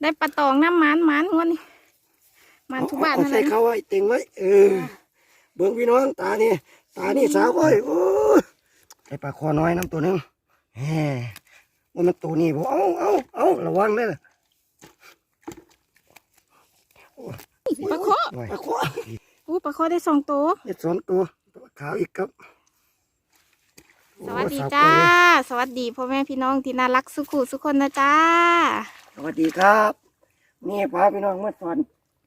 ได้ปลาตองน้ำมันมันงวดนี้มันทุกบ้านเอนั่นแหใส่ละเขาไว้เต็งไว้เออ เบิ่งพี่น้องตานี่ตานี่สาวก้อยโอ้ยไอปลาคอน้อยน้ำตัวหนึงแหมว่ามันตัวนี้บ่เอาเอาเอาระวังเลยล่ะปลาโคหน่อยปลาคออู้ปลาโคได้สองตัวเจ็ดสองตัวตัวขาวอีกครับสวัสดีโอ้จ้าสาวก้อยสวัสดีพ่อแม่พี่น้องที่น่ารักสุขุสุขคนนะจ้า สวัสดีครับนี่พาพี่น้องมาสอน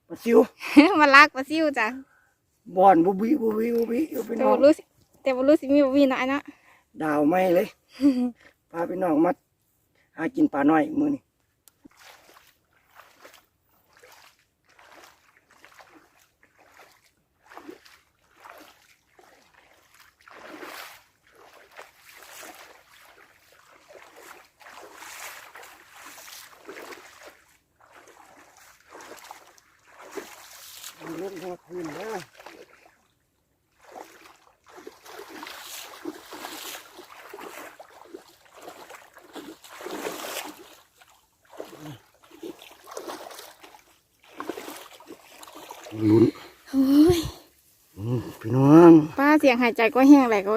ปลาซิวมาลักปลาซิวจ้ะบอนบุบีบุบีบุบีอยู่พี่แต่น้องบ่รู้สิแต่บ่รู้สิมีบ่มีนะไอ้นะดาวไม่เลย พาพี่น้องมาหากินปลาน้อยมือนี่ เล่นหัวคืนเด้อลุ้นโอ้ยอืมพี่น้องป้าเสียงหายใจก็แห้งแหลกก็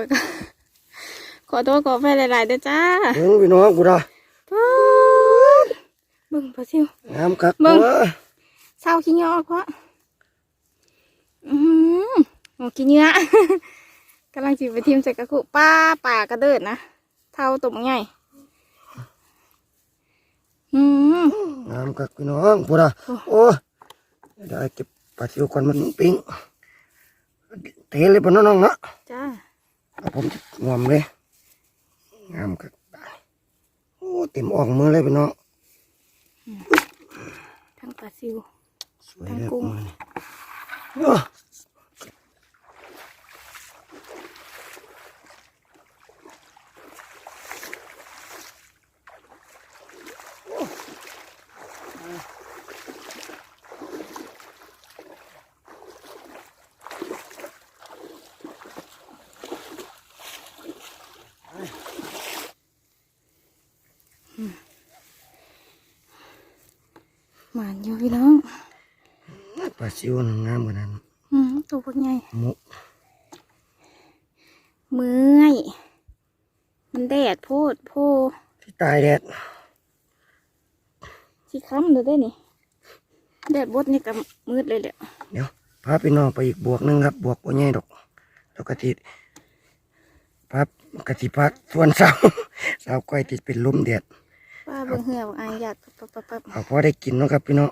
ขอโทษขอแฟหลายๆเด้อจ้าเบิ่งพี่น้องกูได้ป๊าดเบิ่งปลาซิวงามคักเบิ่งตัวเศร้าขี้เหงาเพราะอื มโอ้ขี้เหงากำลังจิไปทิมใส่กระคุป้าป่ากระเดิดนะ เท่าตุ่มใหญ่อืมงามคักพี่น้องกูได้โอ้โอ้ได้เก็บปลาซิวก่อนมันปิ้งเทเลยปะน้องๆเนาะจ้าเอาผมจะงอมเลยงามคักโอ้เต็มอ่องมือเลยพี่น้องทั้งปลาซิวสวยทั้งเลยกุ้ง มื อนี่โอ้หมานอยู่พี่น้องปลาซิวน่ะงามกว่านั้นอืมตัวพวกใหญ่มุกเมื่อยมันแดดโพดโพที่ตายแดดสิค้ำเด้อได้นี่แดดบดนี่ก็มืดเลยแหละเดี๋ยวพาพี่น้องไปอีกบวกหนึงครับ บวกบ่ใหญ่ดอกแล้วก็ติดพากะทิพักส่วนเสาเสาก้อยติดเป็นลมแดด ป้าเบิ่งเหือบางอายหยาดปั๊บปั๊บปั๊บเอาพอได้กินเนาะครับพี่น้อง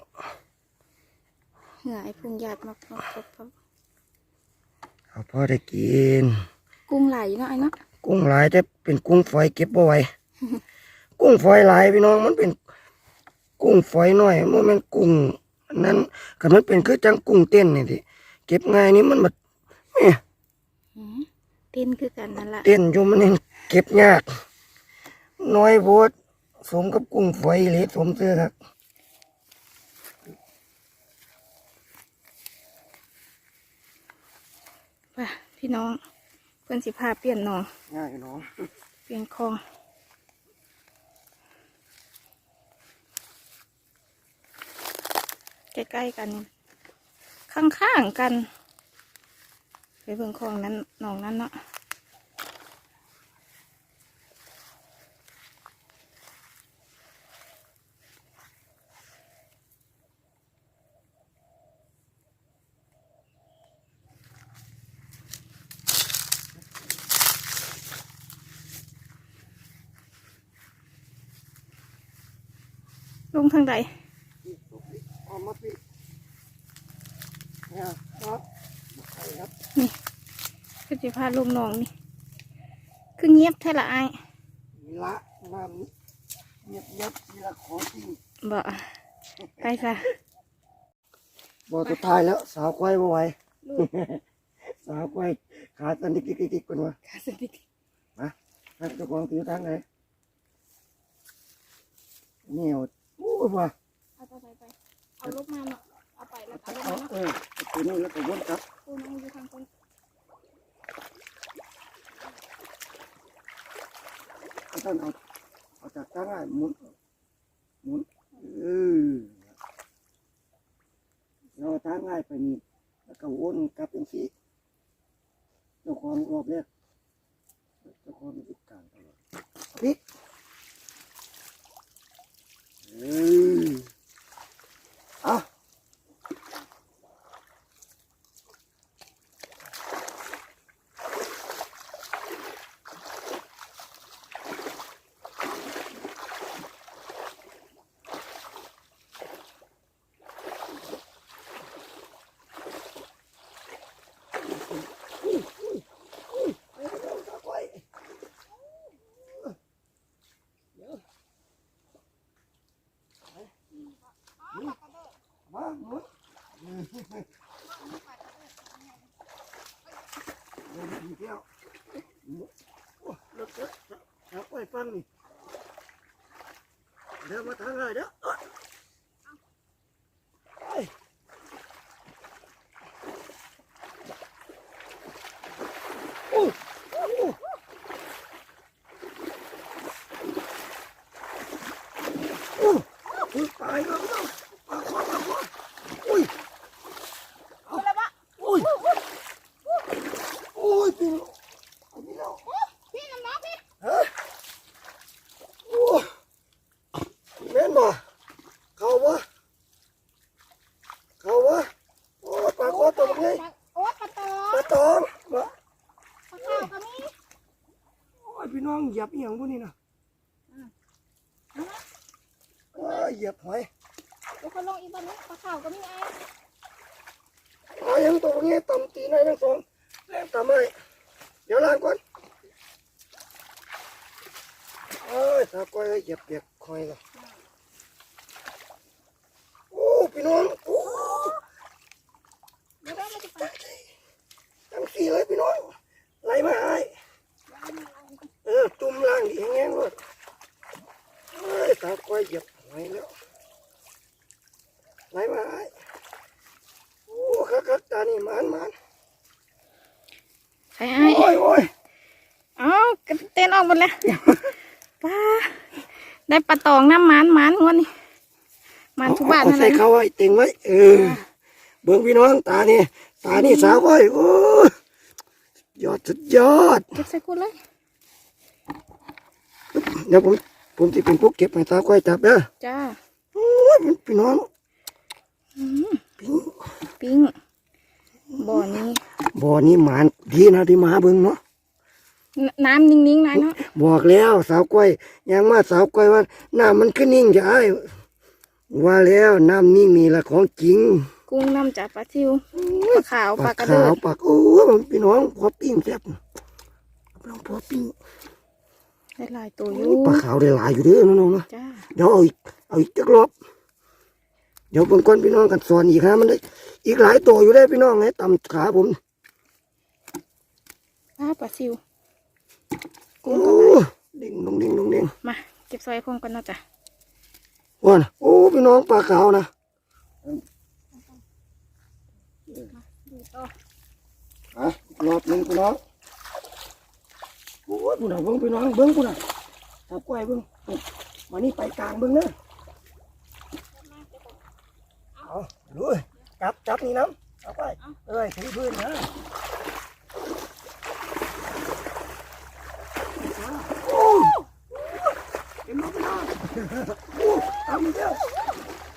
เหือไอ้พุ่งหยาดมาปั๊บปั๊บปั๊บเอาพอได้กิน กุ้งไหลเนาะไอ้เนาะกุ้งหลายแต่เป็นกุ้งฝอยเก็บบ่ไหวกุ้งฝอยหลายพี่น้องมันเป็น กุ้งฝอยน้อยมันเป็นกุ้งอันนั้นก็มันเป็นคือจังกุ้งเต้นนี่ดิเก็บง่ายนี่มันแบบแหม่หืมเต้นคือกันนั่นละเต้นอยู่มันเองเก็บยากน้อยโพด สมกับกุ้งฝอยเหลสมเสื้อครับป่ะพี่น้อง เพื่อนสิพาเปลี่ยนหนองง่ายน้องเปลี่ยนคลองใกล้ๆกันนี่ข้างๆกัน ไปเบิ่งคลองนั้นหนองนั้นเนาะ ทางใดนี่ก็จะพาลงหนองนี่ คือเงียบแท้ละไอ้ายนี่ละน้ำเงียบเงียบนี่ละของจริงบ่ไปซะบอตัวตายแล้ว สาวควายบ่ไหวสาวควายขาตันดิกิกิกดิกเป็นวะค่ะสวัสดีนะนั่นเจ้าของถือทางไหนเนี่ย โอ้ยว่าเอาไปไปเอาลบมาเนาะเอาไปแล้วเอาบเอามาเออตัวนู้นแล้วก็วนครับปูน้องอยู่ทางคนท่านเอาเอาจากข้างล่างหมุนหมุนเออเราทางง่ายไปนี่แล้วก็วนกลับเป็นสีเจ้าของรอบแรกเจ้าของมันอุดการตลอดพลิก เอออะ มาหมุนเดินอีกแล้วโอ้รถเยอะจับไว้ฟังนี่ เดี๋ยวมาทางไหนเด้อเอ้ยโอ้โอ้โอ้อุ๊ยตายแล้วเนาะปลาคอปลาคออุ้ย เอาละปะ อุ้ยอุ้ยพี่อันนี้แล้ว พี่น้ำน้องพี่ ฮะโอ้แม่นบ่เขาวะเขาวะโอ้ปลาคอตัวนี้ โอ้ปลาตอ ปลาตองบ่ ปลาข้าวก็มี โอ้ย พี่น้องเหยียบอหย่างพวกนี้นะโอ้ยเหยียบหอยเดี๋ยวเขาลงอีกบ้านนี้ปลาข้าวก็มีไอ้หอยยังตัวนี้ต่ำตีนให้ทั้งสองแรงต่ำให้เดี๋ยวล้างก่อนโอ้ยตาก้อยเหยียบเปียกคอยละโอ้พี่น้องโอ้เดี๋ยวเราจะไปทั้งสี่เลยพี่น้องไหลมาให้เออ จุ่มล่างดีแห้งๆเลยเอ้ยตาก้อยเหยียบหอยแล้วไหลมาให้โอ้คักคักๆตานี่มันมันใช่ไอ้โอ้ยโอ้ยเอากระเต้นออกหมดแล้วปลาได้ปลาตองน้ำมันมันงวดนี่มันทุกบ้านเอนั่นแหใส่ละเขาไว้เต็งไว้เออเบิ่งพี่น้องตานี่ตานี่สาวก้อยโอ้ยยอดสุดยอดเก็บใส่กูเลย เดี๋ยวผมผมจะเป็นพวกเก็บให้ตาก้อยจับเด้อจ้าโอ้ยพี่น้องอืมปิ้งปิ้งบ่อนี้บ่อนี้หมานดีนะที่มาเบิ่งเนาะนน้ำนิ่งๆหน่อยเนาะบอกแล้วสาวก้อยยังมาสาวก้อยว่าน้ำมันขึ้นนิ่งจะไอ้ว่าแล้วน้ำนิ่งนี่แหละของจริงกุ้งน้ำจากปลาทิวปลาขาวปปลาลากกระเดิขาวดปลาโอ้ยพี่น้องพอปิ้งแซ่บน้องพอปิ้ง ได้หลายตัวอโอ้ยู่ปลาขาวได้หลายอยู่เด้อน้องๆนะจ้าเดี๋ยวเอาอีกเอาอีกจักรอบเดี๋ยวเบิ่งก่อนพี่น้องกันสอนอีกฮะมันได้อีกหลายตัวอยู่ได้อพี่น้องให้ตำขาผมปลาปลาซิวโอ้กุ้งกับเด้งดงเด้งดงเด้งมาเก็บซอยพร้อมกันเนาะจ้ะว่านะโอ้พี่น้องปลาขาวนะดูต่ออะอีกรอบหนึงพี่น้อง โอ้ยพี่นเบิ่งพี่น้องเบิ่งพี่น้องจับกล้วยเบิ่งมานี่ไปกลางเบิ่งเด้อเอาดูจับจับนี่น้ำเอาไปเอ้ยถือพื้นนะโอ้ยเห็นมพี่น้องโอ้ยทำเดียว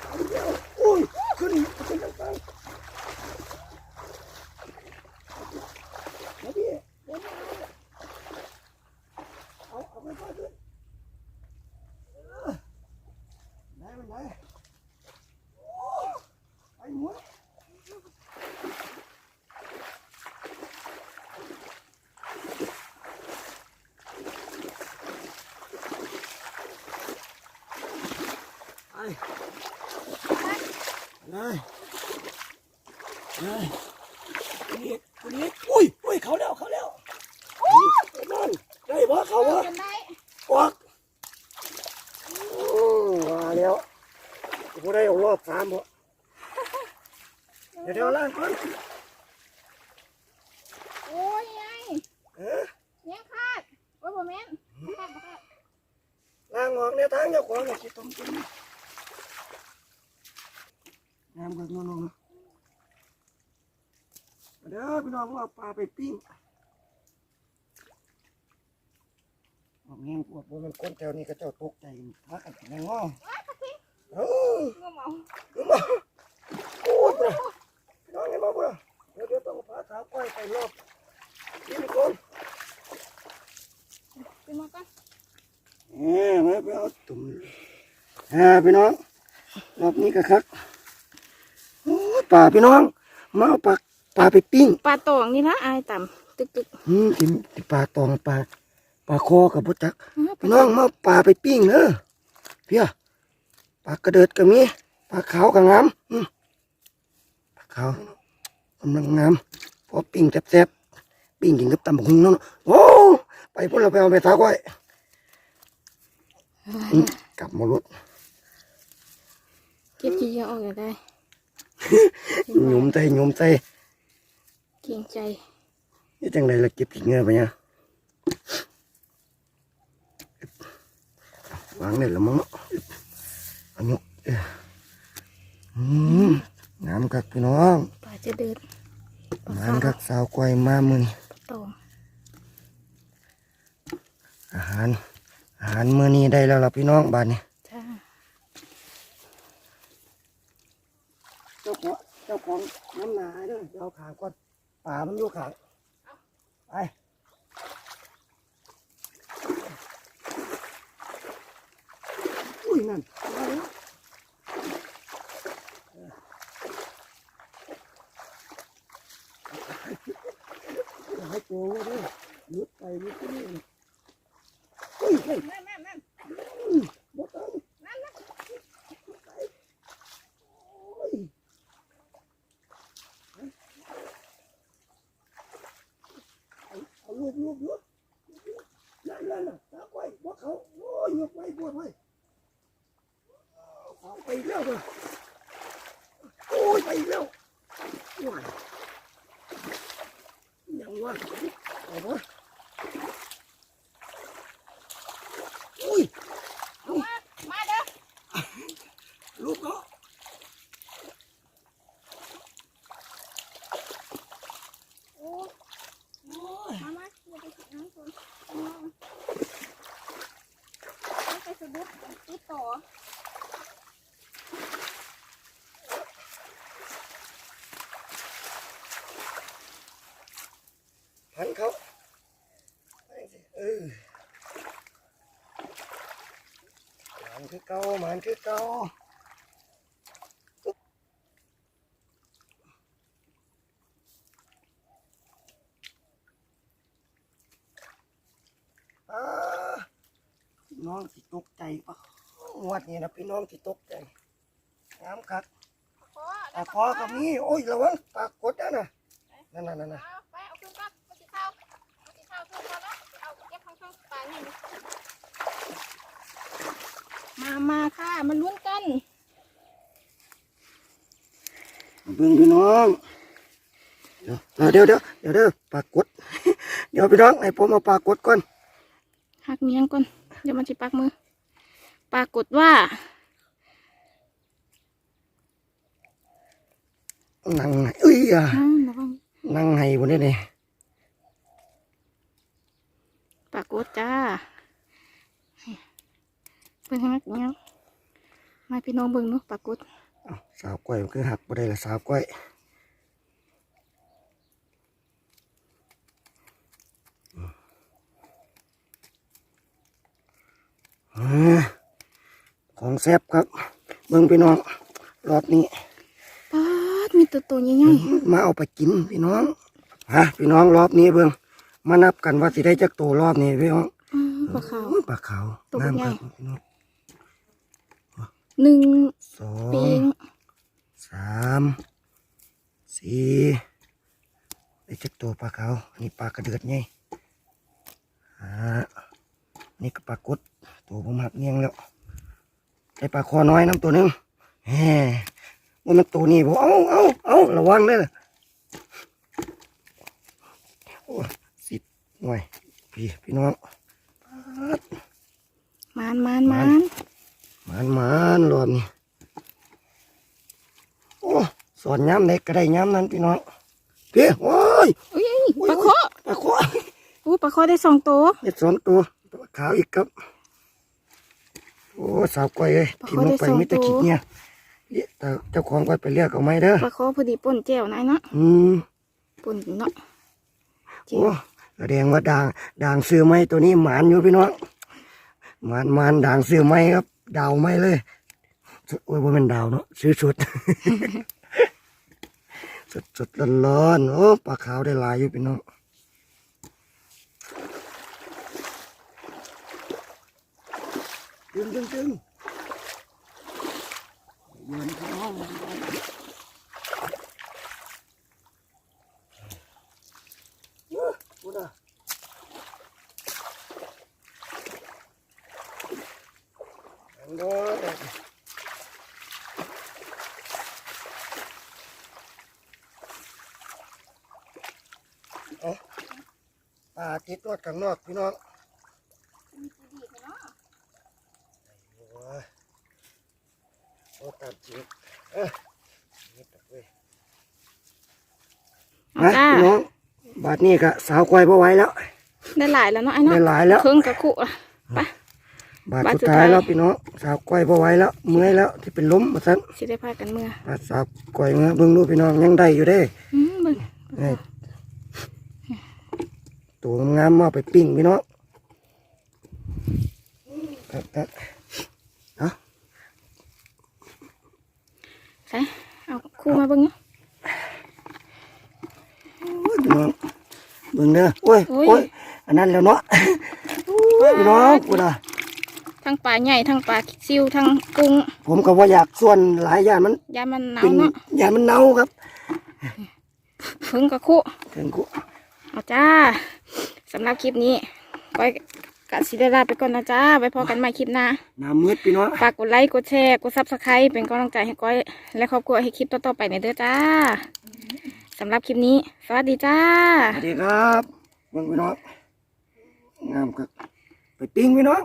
ทำเดียวโอ้ยขึ้นขึ้นต่างๆมาพี่เดี๋ยวมาเอาเอาไปก่อนขึ้นเออได้มันได้โอ้ยไปหมด ไป ได้ได้นี่นี่อุ้ยอุ้ยเขาแล้วเขาแล้วนั่นได้บ่เขาบ่กันได้ออกโอ้มาแล้วกูได้เอารอบสามบ่เดี๋ยวเดี๋ยวล่างก่อนโอ้ยไงเออยังคาดโอ้ยบ่แม่นบ่คาดบ่คาดล่างออกในทางเจ้าของเนี่ยคิดตรงจริงน้ำ กับน้องๆเด้อพี่น้องว่าปลาไปปิ้งบอกงี้ปวดบนมันก้นแถวนี้ก็เจ้าตกใจพากันแมงงอเอองูเมาโอ้ยพี่น้องงบ้างเพื่อเดี๋ยวเดี๋ยวต้องพาสาวก้อยไปรอบนี่ไปก่อนไปมากันเอ้ยมาไปเอาตุ่มอ่าพี่น้องรอบนี้ก็ครับ ป่าพี่น้อง มาเอาปลาปลาไปปิ้งปลาตองนี่นะอายต่ำตึกตึกอืมกินปลาตองปลาปลาคอกับพุจักๆอื้อพี่น้องมาเอาปลาไปปิ้งเนอะเพียปลากระเดิดก็มีปลาขาวก็งามอืมปลาขาวกำลังงามพอปิ้งแซ่บๆปิ้งกินกับตำบักหุ่งเนาะโอ้ไปพุ่นเราไปเอาไปสาวก้อยอืมกลับมาลุดเก็บขี้เหงื่อออกอย่าได้ หยุมใจหยุมใจเกรงใจนี่จังไรละเก็บขี้เหงื่อไปเนี่ยวางได้ละมั้งเนาะอันนี้เอ้ยอืมน้ำกักพี่น้องปลาจะเดินปลาน้ำขาวกักสาวก้อยมามือนี้ปลาตองอาหาร อาหารมื้อนี้ได้แล้วล่ะพี่น้องบ้านนี้ จ้า เจ้าของเจ้าของน้ำหนาเด้อเอาขาก่อนป่ามันอยู่ขาไปอุ้ยนั่นมาแล้วอย่าให้โจวด้วยลุดไปลุดไปนี่อุ้ยเฮ้ย แม่แม่แม่ บดเอาเอาลูกลูกลูกนั่นนั่นน่ะตาไว้บดเขาโอ้ยยกไว้บดไว้เอาไปแล้วเลยโอ้ยไปแล้วว้ายยังวะเอาวะอุ้ย มามาเด้อ ลูกเนาะ โอ้มามาอย่าไปกินน้ำคนไม่ไปสะดุดติดต่อ พันเขาเออ มันคือเก่ามันคือเก่าอ่าพี่น้องสิตกใจปะงวดนี้นะพี่น้องสิตกใจน้ำกัดพอปลาคอกับนี่โอ้ยระวังปลากดนะนะนั่นนั่นนั่น เอาไปเอาขึ้นก่อนมากินข้าวมากินข้าวขึ้นก่อนแล้วเอาเก็บข้างๆปลานี่มามาค่ะมาลุ้นกัน เบิ่งพี่น้อง เดี๋ยวเดี๋ยวเดี๋ยวเดี๋ยวเดี๋ยวปลากด เดี๋ยวพี่น้องให้ผมเอาปลากดก่อนหักเมียงก่อน เดี๋ยวมันจะปักมือ ปรากฏว่านั่งไงเอ้ยอะอ้าวระวังนั่งไงบนนี้นี่ปรากฏจ้า เพิ่งหักเมียงมาพี่น้องเบิ่งเนาะปรากฏอ้าวสาวก้อยมันคือหักบ่ได้ละสาวก้อยอืมของแซ่บครับเบิ่งพี่น้องรอบนี้ป๊าดมีตัวตัวใหญ่มาเอาไปกินพี่น้องฮะพี่น้องรอบนี้เบิ่งมานับกันว่าสิได้จักตัวรอบนี้พี่น้องๆอ้าวปลาขาวโอ้ยปลาขาวตัวน้ำใหญ่ครับพี่น้อง หนึ่งสอปีงงสามสี่ไอ้เจ็ดตัวปลาขาวอันนี้ปลากระเดือดไงอ่านี่ก็ปลากดตัวผมหักเงี้ยงแล้วไอ้ปลาคอน้อยน้ำตัวหนึงแหมว่ามันตัวนี้ผมเอาเอาเอาระวังเลยล่ะโอ้สิบหน่วยพี่พี่น้อง มานมานมาน มันมันรอบนี้โอ้สอนย้ำเด็กก็ได้ย้ำนั้นพี่น้องพี่โอ้ยอุ้ยปลาเคาะปลาขออู้ปลาเคาะได้สองตัวเห็ดสองตัวปลาขาวอีกครับ โอ้สาวก้อยเอ้ยทิ่มลงไปมิตรขี้เนี่ยเรียกแต่เจ้าของก้อยไปเรียกเอาไหมเด้อปลาเคาะพอดีป่นแจ่วนายเนาะอืมป่นเนาะแจ่โอ้วแสดงว่าด่างด่างซื้อไม้ตัวนี้หมานอยู่พี่น้องหมานหมานด่างซื้อไม้ครับ ดาวไม่เลยโอ้ยว่าเป็นดาวเนาะซื้อชุดสดสดร้อนร้อนโอ้ปลาขาวได้ลายอยู่พี่น้องจึงจึงจึงเงินพี่น้องเอ้อพูดอะอันโดน ปลา ติดรอดข้างนอกพี่น้องโอ้ยโอ้ตัดจิกเอ้ยนี่ตัดเว้ยเอานะจ้า พี่น้องบาดนี้ก็สาวควายพอไหว้แล้ว ได้หลายแล้วเนาะไอ้เนาะได้หลายแล้ว เครื่องกระคุอะไปบาดบาดสุดสุดท้ายท้ายแล้วพี่น้องสาวควายพอไหว้แล้วเมื่อยแล้วที่เป็นล้มมาสั่นสิได้พากันเมื่อบาดสาวควายเมื่อเบิ่งดูพี่น้องยังได้อยู่เด้อืมเบิ่งนี่ ตัวงามๆมาเอาไปปิ้งพี่น้องครับครับเอาใส่เอาคู่มาเบิ่งเนาะพี่น้องเบิ่งเด้อโอ้ยโอ้ยโอ้ยอันนั้นแล้วเนาะโอ้ยพี่น้องกูน่ะทั้งปลาใหญ่ทั้งปลาซิวทั้งกุ้ง ผมก็ว่าอยากส่วนหลายอย่างมันยามันหนาเป็วนเนาะอย่างมันเน่าครับเครื่องกระคุถึงกูเอาจ้า สำหรับคลิปนี้ก้อยกะสิได้ลาไปก่อนนะจ้าไว้พอกันใหม่คลิปหน้าหน้ามืดพี่น้องฝากกดไลค์กดแชร์กดซับสไครป์เป็นกำลังใจให้ก้อยและครอบครัวให้คลิปต่อๆไปในเด้อจ้าสำหรับคลิปนี้ สวัสดีจ้าสวัสดีครับเบิ่งพี่น้องงามครับไปปิ้งพี่น้อง